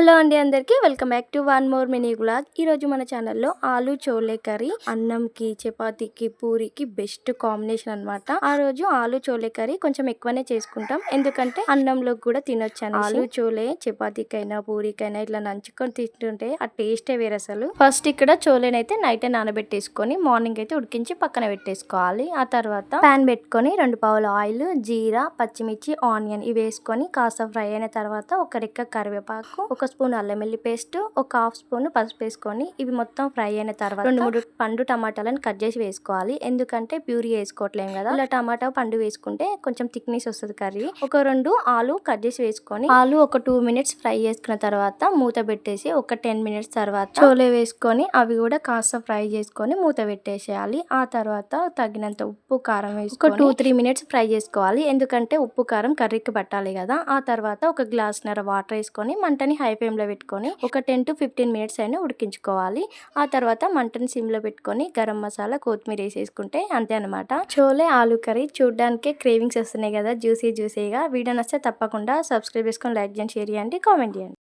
Hello అండి అందరికీ welcome back to one more mini Gulak ఈరోజు మన ఛానల్లో ఆలు చోలే కర్రీ అన్నంకి చపాతీకి పూరికి బెస్ట్ కాంబినేషన్ అన్నమాట. ఆ రోజు ఆలు చోలే కర్రీ కొంచెం ఎక్కువనే చేసుకుంటాం. ఎందుకంటే అన్నంలో కూడా తినొచ్చాను ఆలు చోలే చపాతీకైనా పూరికైనా ఇట్లా నంచుకొని తింటుంటే ఆ టేస్టే వేరు అసలు. ఫస్ట్ ఇక్కడ చోలేనైతే నైట్ నానబెట్టేసుకొని మార్నింగ్ అయితే ఉడికించి పక్కన పెట్టేసుకోవాలి. ఆ తర్వాత ప్యాన్ పెట్టుకొని రెండు పావుల ఆయిల్ జీరా పచ్చిమిర్చి ఆనియన్ ఇవి వేసుకొని కాస్త ఫ్రై అయిన తర్వాత ఒక రెక్క కరివేపాకు ఒక స్పూన్ అల్లం వెల్లి పేస్ట్ ఒక హాఫ్ స్పూన్ పసుపు వేసుకొని ఇవి మొత్తం ఫ్రై అయిన తర్వాత రెండు మూడు పండు టమాటాలను కట్ చేసి వేసుకోవాలి. ఎందుకంటే ప్యూరీ వేసుకోవట్లేం కదా. ఇలా టమాటా పండు వేసుకుంటే కొంచెం థిక్నెస్ వస్తుంది కర్రీ. ఒక రెండు ఆలు కట్ చేసి వేసుకొని ఆలు ఒక టూ మినిట్స్ ఫ్రై చేసుకున్న తర్వాత మూత పెట్టేసి ఒక టెన్ మినిట్స్ తర్వాత చోలే వేసుకొని అవి కూడా కాస్త ఫ్రై చేసుకొని మూత పెట్టేసేయాలి. ఆ తర్వాత తగినంత ఉప్పు కారం వేసుకొని ఒక టూ త్రీ మినిట్స్ ఫ్రై చేసుకోవాలి. ఎందుకంటే ఉప్పు కారం కర్రీకి పట్టాలి కదా. ఆ తర్వాత ఒక గ్లాస్ నర వాటర్ వేసుకొని మంటని హై ఫ్లేమ్లో పెట్టుకొని ఒక టెన్ టు ఫిఫ్టీన్ మినిట్స్ అయినా ఉడికించుకోవాలి. ఆ తర్వాత మంటను సిమ్లో పెట్టుకొని గరం మసాలా కొత్తిమీర వేసేసుకుంటే అంతే అనమాట చోలే ఆలు కర్రీ చూడడానికే క్రేవింగ్స్ వస్తున్నాయి కదా జ్యూసీ జ్యూసీగా. వీడియో నచ్చితే తప్పకుండా సబ్స్క్రైబ్ చేసుకొని లైక్ చేయండి షేర్ చేయండి కామెంట్ చేయండి.